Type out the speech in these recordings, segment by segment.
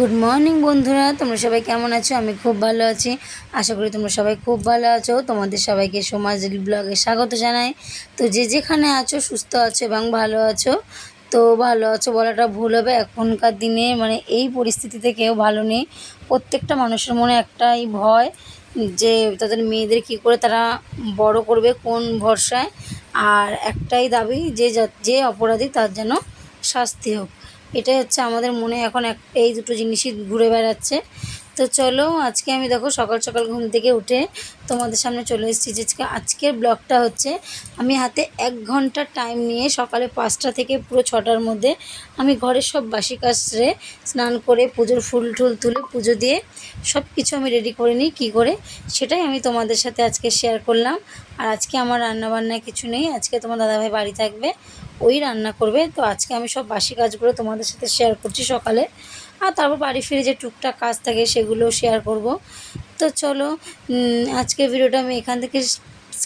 Good morning বন্ধুরা। তোমরা সবাই কেমন আছো? আমি খুব ভালো আছি। আশা করি তোমরা সবাই খুব ভালো আছো। তোমাদের সবাইকে সমাজ ব্লগে স্বাগত জানাই। তো যে যেখানে আছো, সুস্থ আছো এবং ভালো আছো, তো ভালো আছো বলাটা ভুল হবে। এখনকার দিনে মানে এই পরিস্থিতিতে কেউ ভালো নেই। প্রত্যেকটা মানুষের মনে একটাই ভয় যে তাদের মেয়েদের কী করে তারা বড় করবে, কোন ভরসায়। আর একটাই দাবি যে যা- অপরাধী তার যেন শাস্তি হোক। এটাই হচ্ছে আমাদের মনে এখন এক এই দুটো জিনিসই ঘুরে বেড়াচ্ছে। তো চলো আজকে আমি দেখো সকাল সকাল ঘুম থেকে উঠে তোমাদের সামনে চলে এসেছি যে আজকে আজকের ব্লগটা হচ্ছে আমি হাতে এক ঘণ্টা টাইম নিয়ে সকালে পাঁচটা থেকে পুরো ছটার মধ্যে আমি ঘরের সব বাসি কাজ স্নান করে পুজোর ফুল টুল তুলে পুজো দিয়ে সব কিছু আমি রেডি করে নিই। কী করে? সেটাই আমি তোমাদের সাথে আজকে শেয়ার করলাম। আর আজকে আমার রান্নাবান্না কিছু নেই। আজকে তোমার দাদাভাই বাড়ি থাকবে। ওই রান্না করবে। তো আজকে আমি সব বাসি কাজগুলো তোমাদের সাথে শেয়ার করছি সকালে। আর তারপর বাড়ি ফিরে যে টুকটাক কাজ থাকে সেগুলোও শেয়ার করব। তো চলো উম, আজকের ভিডিওটা আমি এখান থেকে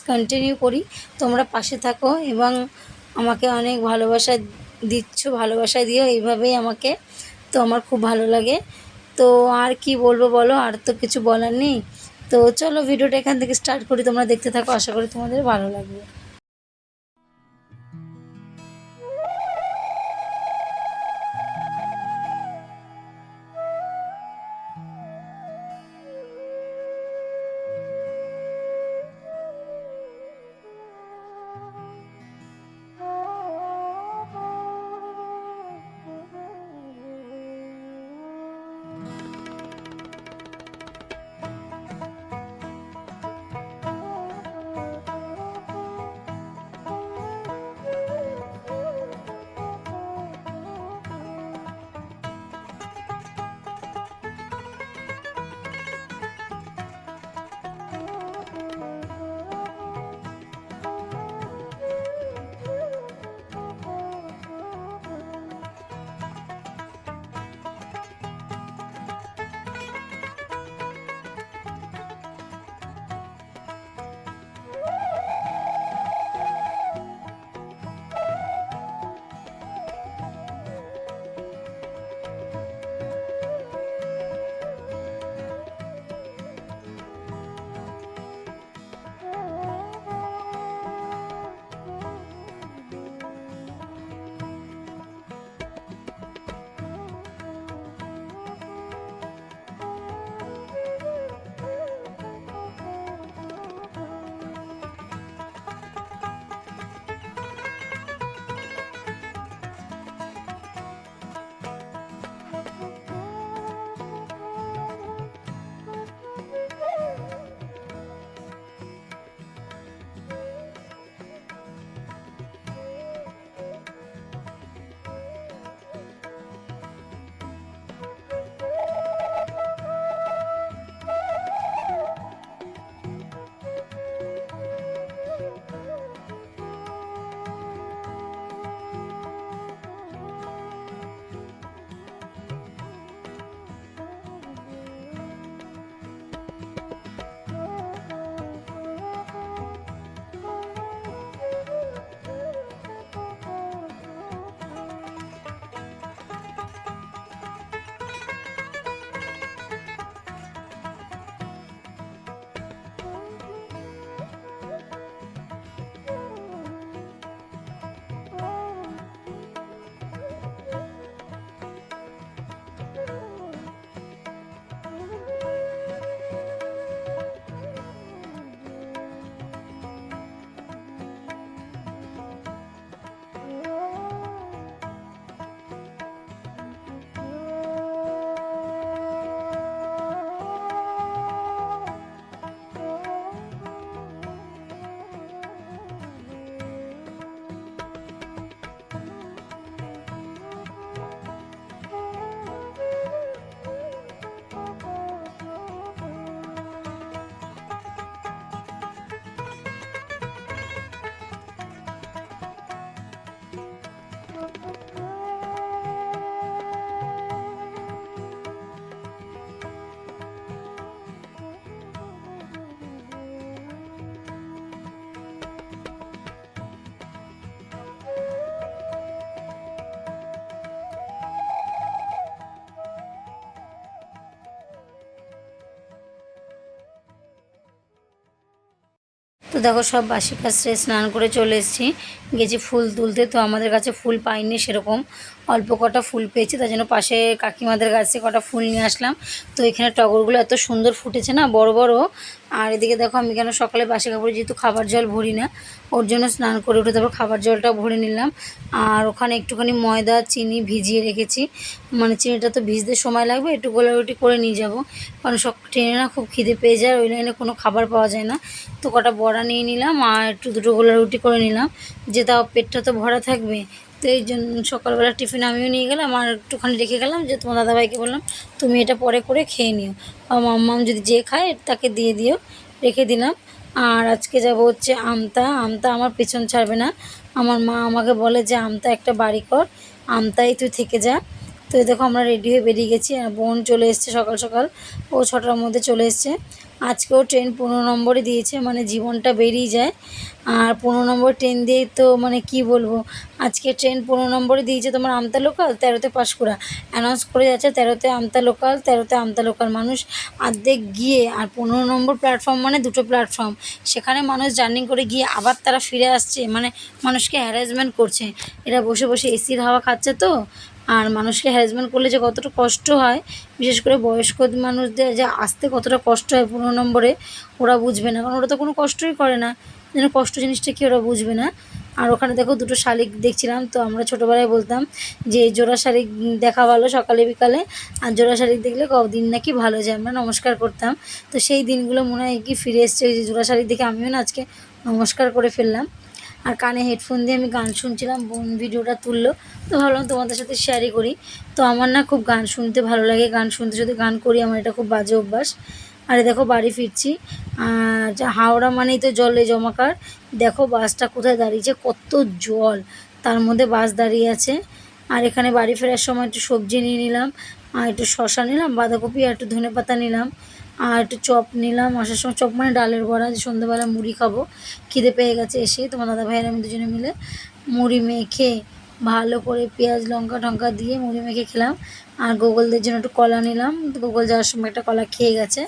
কন্টিনিউ করি। তোমরা পাশে থাকো এবং আমাকে অনেক ভালোবাসা দিচ্ছ ভালোবাসা দিও। এইভাবেই আমাকে তো আমার খুব ভালো লাগে। তো আর কি বলব বলো? আর তো কিছু বলার নেই। তো চলো ভিডিওটা এখান থেকে স্টার্ট করি। তোমরা দেখতে থাকো। আশা করি তোমাদের ভালো লাগবে। তো দেখো সব বাসি কাজ স্নান করে চলে এসেছি। গেছি ফুল তুলতে, তো আমাদের কাছে ফুল পাইনি সেরকম। অল্প কটা ফুল পেয়েছি, তার জন্য পাশে কাকিমাদের কাছে কটা ফুল নিয়ে আসলাম। তো এখানে টগরগুলো এত সুন্দর ফুটেছে না, বড় বড়। আর এদিকে দেখো আমি কেন সকালে বাসি কাপড়ে যেহেতু খাবার জল ভরি না, ওর জন্য স্নান করে উঠে তারপর খাবার জলটাও ভরে নিলাম। আর ওখানে একটুখানি ময়দা, চিনি ভিজিয়ে রেখেছি। মানে চিনিটা তো ভিজতে সময় লাগবে, একটু গোলাগুটি করে নিয়ে যাব। কারণ সব ট্রেনে না খুব খিদে পেয়ে যায়, ওই লাইনে কোনো খাবার পাওয়া যায় না। তো কটা বড়া নিয়ে নিলাম আর একটু দুটো গোলা রুটি করে নিলাম। যে তাও পেটটা তো ভরা থাকবে তো এই জন্য সকালবেলা টিফিন আমিও নিয়ে গেলাম আর একটুখানি রেখে গেলাম যে তোমার দাদাভাইকে বললাম, তুমি এটা পরে করে খেয়ে নিও। আর মাম্মাম যদি যে খায় তাকে দিয়ে দিও, রেখে দিলাম। আর আজকে যাব হচ্ছে আমতা। আমতা আমার পেছন ছাড়বে না। আমার মা আমাকে বলে যে, আমতা, একটা বাড়ি কর। আমতাই তুই থেকে যা। তো দেখো আমরা রেডি হয়ে বেরিয়ে গেছি। আর বোন চলে এসছে সকাল সকাল। ও ছটার মধ্যে চলে এসছে। আজকেও ট্রেন পনেরো নম্বরে দিয়েছে মানে জীবনটা বেরিয়ে যায়। আর পনেরো নম্বর ট্রেন দিয়ে তো মানে কি বলব, আজকে ট্রেন পনেরো নম্বরে দিয়েছে তোমার আমতা লোকাল তেরোতে পাঁশকুড়া। অ্যানাউন্স করে যাচ্ছে তেরোতে আমতা লোকাল তেরোতে আমতা লোকাল মানুষ অর্ধেক গিয়ে, আর পনেরো নম্বর প্ল্যাটফর্ম মানে দুটো প্ল্যাটফর্ম সেখানে মানুষ জার্নি করে গিয়ে আবার তারা ফিরে আসছে মানে মানুষকে হ্যারাসমেন্ট করছে। এরা বসে বসে এসির হাওয়া খাচ্ছে তো আর মানুষকে হ্যারাসমেন্ট করলে যে কতটা কষ্ট হয়, বিশেষ করে বয়স্ক মানুষদের যে আসতে কতটা কষ্ট হয় পনেরো নম্বরে, ওরা বুঝবে না। কারণ ওরা তো কোনো কষ্টই করে না। যেন কষ্ট জিনিসটা কি ওরা বুঝবে না। আর ওখানে দেখো দুটো শালিক দেখছিলাম, তো আমরা ছোটোবেলায় বলতাম যে জোড়া শালিক দেখা ভালো সকালে বিকালে, আর জোড়া শালিক দেখলে দিন নাকি ভালো যায়। আমরা নমস্কার করতাম। তো সেই দিনগুলো মনে হয় কি ফিরে এসছে, ওই যে জোড়া শালিক দেখে আমিও না আজকে নমস্কার করে ফেললাম। আর কানে হেডফোন দিয়ে আমি গান শুনছিলাম, বোন ভিডিওটা তুললো। তো ভাবলাম তোমাদের সাথে শেয়ারই করি। তো আমার না খুব গান শুনতে ভালো লাগে। গান শুনতে শুনতে গান করি, আমার এটা খুব বাজে অভ্যাস। আরে দেখো, বাড়ি ফিরছি। হাওড়া মানেই তো জলে জমাকার। দেখো বাসটা কোথায় দাঁড়িয়েছে, কত জল। তার মধ্যে বাস দাঁড়িয়ে আছে। আর এখানে বাড়ি ফেরার সময় একটু সবজি নিয়ে নিলাম, আর একটু শশা নিলাম, বাঁধাকপি আর একটু ধনে পাতা নিলাম। আর একটু চপ নিলাম, আসার সময় চপ মানে ডালের বড়া, যে সন্ধ্যেবেলা মুড়ি খাব। খিদে পেয়ে গেছে এসে তোমার দাদা ভাইয়ের আমি দুজনে মিলে মুড়ি মেখে ভালো করে পেঁয়াজ, লঙ্কা টঙ্কা দিয়ে মুড়ি মেখে খেলাম। আর গোগলদের জন্য একটু কলা নিলাম। গোগল যাওয়ার সময় একটা কলা খেয়ে গেছে।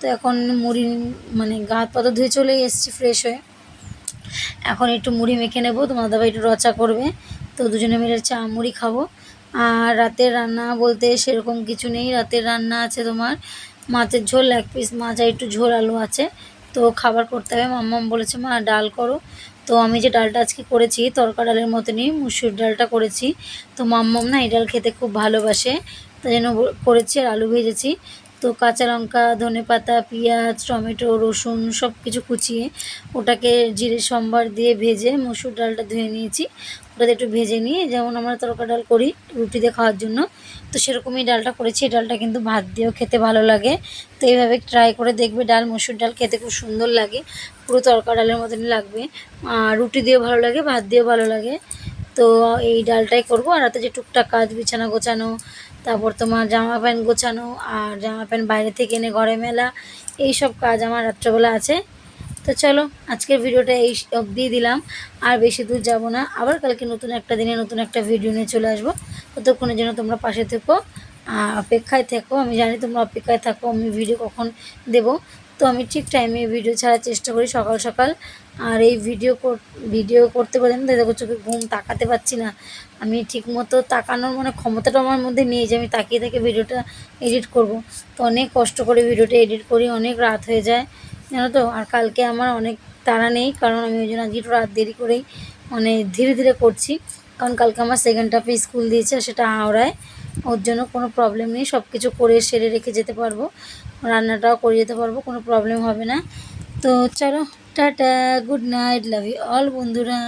তো এখন মুড়ি মানে গা হাত পাতা ধুয়ে চলেই এসেছি ফ্রেশ হয়ে। এখন একটু মুড়ি মেখে নেব। তোমার দাদা ভাই একটু রচা করবে। তো দুজনে মিলে চা, মুড়ি খাব। আর রাতের রান্না বলতে সেরকম কিছু নেই। রাতের রান্না আছে তোমার মাছের ঝোল, এক পিস মাছ আর একটু ঝোল আলু আছে। তো খাবার করতে হবে। মাম্মাম বলেছে, মা, ডাল করো। তো আমি যে ডালটা আজকে করেছি, তরকা ডালের মতনই, মুসুর ডালটা করেছি। তো মাম্মাম না, এই ডাল খেতে খুব ভালোবাসে, তাই জন্য করেছি আর আলু ভেজেছি। তো কাঁচা লঙ্কা, ধনে পাতা, পেঁয়াজ, টমেটো, রসুন সব কিছু কুচিয়ে ওটাকে জিরে, সম্বার দিয়ে ভেজে মসুর ডালটা ধুয়ে নিয়েছি। ওটাতে একটু ভেজে নিয়ে যেমন আমরা তরকা ডাল করি রুটি দিয়ে খাওয়ার জন্য, তো সেরকমই ডালটা করেছি। এই ডালটা কিন্তু ভাত দিয়েও খেতে ভালো লাগে। তো এইভাবে ট্রাই করে দেখবে ডাল, মসুর ডাল খেতে খুব সুন্দর লাগে। পুরো তরকা ডালের মতনই লাগবে। আর রুটি দিয়েও ভালো লাগে, ভাত দিয়েও ভালো লাগে। তো এই ডালটাই করব। আর রাতে যে টুকটাক কাজ, বিছানা গোছানো, তারপর তোমার জামা প্যান্ট গোছানো, আর জামা প্যান্ট বাইরে থেকে এনে ঘরে মেলা এই সব কাজ আমার রাত্রেবেলা আছে। তো চলো, আজকের ভিডিওটা এই অবধি দিলাম। আর বেশি দূর যাব না, আবার কালকে নতুন একটা দিনে নতুন একটা ভিডিও নিয়ে চলে আসব। ততক্ষণের জন্য তোমরা পাশে থেকো, আর অপেক্ষায় থেকো। আমি জানি তোমরা অপেক্ষায় থাকো, আমি ভিডিও কখন দেব। তো আমি ঠিক টাইমে ভিডিও ছাড়ার চেষ্টা করি সকাল সকাল। আর এই ভিডিও ভিডিও করতে পারেন দেখো চোখে ঘুম তাকাতে পারছি না। আমি ঠিকমতো তাকানোর মানে ক্ষমতাটা আমার মধ্যে নেই যে আমি তাকিয়ে থেকে ভিডিওটা এডিট করব। তো অনেক কষ্ট করে ভিডিওটা এডিট করি, অনেক রাত হয়ে যায়। জানো তো? আর কালকে আমার অনেক তাড়া নেই, কারণ আমি ওই জন্য আজকে একটু রাত দেরি করেই মানে ধীরে ধীরে করছি। কারণ কালকে আমার সেকেন্ড হাফে স্কুল দিয়েছে সেটা হাওড়ায়। ওর জন্য কোনো প্রবলেম নেই সব কিছু করে সেরে রেখে যেতে পারব। রান্নাটাও করে যেতে পারব, কোনো প্রবলেম হবে না। তো চলো, tata good night love you all বন্ধুরা।